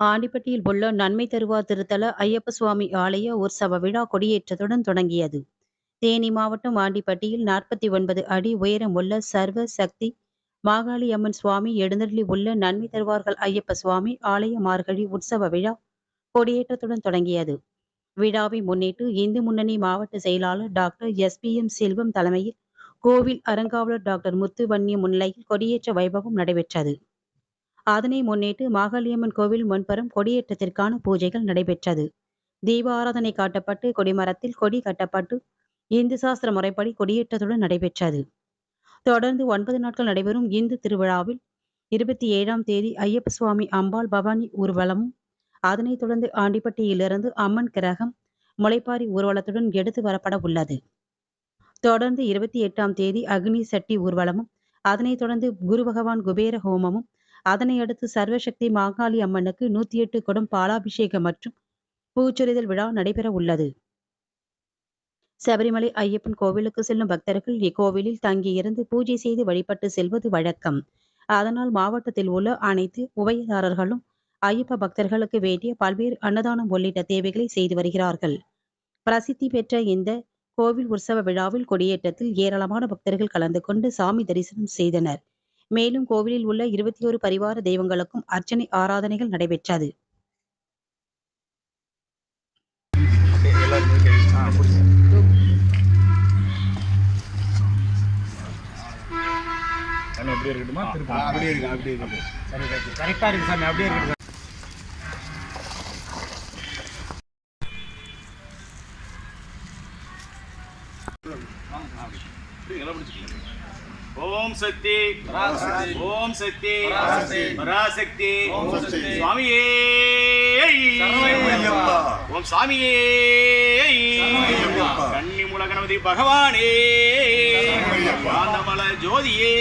ஆண்டிப்பட்டியில் உள்ள நன்மை தருவா திருத்தல ஐயப்ப சுவாமி ஆலய உற்சவ விழா கொடியேற்றத்துடன் தொடங்கியது. தேனி மாவட்டம் ஆண்டிப்பட்டியில் நாற்பத்தி ஒன்பது அடி உயரமுள்ள சர்வ சக்தி மாகாளி அம்மன் சுவாமி எழுந்தருளி உள்ள நன்மை தருவார்கள் ஐயப்ப சுவாமி ஆலய மார்கழி உற்சவ விழா கொடியேற்றத்துடன் தொடங்கியது. விழாவை முன்னிட்டு இந்து முன்னணி மாவட்ட செயலாளர் doctor S P M Selvam தலைமையில் கோவில் அறங்காவலர் டாக்டர் முத்துவன்னியம் முன்னிலையில் கொடியேற்ற வைபவம் நடைபெற்றது. அதனை முன்னிட்டு மாகாளியம்மன் கோவில் முன்புறம் கொடியேற்றத்திற்கான பூஜைகள் நடைபெற்றது. தீபாராதனை காட்டப்பட்டு கொடிமரத்தில் கொடி கட்டப்பட்டு இந்து சாஸ்திர முறைப்படி கொடியேற்றத்துடன் நடைபெற்றது. தொடர்ந்து ஒன்பது நாட்கள் நடைபெறும் இந்து திருவிழாவில் இருபத்தி ஏழாம் தேதி ஐயப்ப சுவாமி அம்பாள் பவானி ஊர்வலமும் அதனைத் தொடர்ந்து ஆண்டிப்பட்டியிலிருந்து அம்மன் கிரகம் முளைப்பாரி ஊர்வலத்துடன் எடுத்து வரப்பட உள்ளது. தொடர்ந்து இருபத்தி எட்டாம் தேதி அக்னி சட்டி ஊர்வலமும் அதனைத் தொடர்ந்து குரு பகவான் குபேர ஹோமமும் அதனை அடுத்து சர்வசக்தி மாகாளி அம்மனுக்கு நூத்தி எட்டு கொடும் பாலாபிஷேகம் மற்றும் பூச்சொரிதல் விழா நடைபெற உள்ளது. சபரிமலை ஐயப்பன் கோவிலுக்கு செல்லும் பக்தர்கள் இக்கோவிலில் தங்கியிருந்து பூஜை செய்து வழிபட்டு செல்வது வழக்கம். அதனால் மாவட்டத்தில் உள்ள அனைத்து உபயதாரர்களும் ஐயப்ப பக்தர்களுக்கு வேண்டிய பல்வேறு அன்னதானம் உள்ளிட்ட தேவைகளை செய்து வருகிறார்கள். பிரசித்தி பெற்ற இந்த கோவில் உற்சவ விழாவில் கொடியேற்றத்தில் ஏராளமான பக்தர்கள் கலந்து கொண்டு சாமி தரிசனம் செய்தனர். மேலும் கோவிலில் உள்ள இருபத்தி ஒரு பரிவார தெய்வங்களுக்கும் அர்ச்சனை ஆராதனைகள் நடைபெற்றது. அப்படியே இருக்கட்டுமா? அப்படியே இருக்கு அப்படியே இருக்கு. சரி கரெக்டாக இருக்கு சாமி அப்படியே இருக்கு. ஓம் சக்தி. ஓம் சக்தி. பராசக்தி. சுவாமியே. ஓம் சாமியே கன்னிமுல கணபதி பகவானே. காந்தமல ஜோதியே.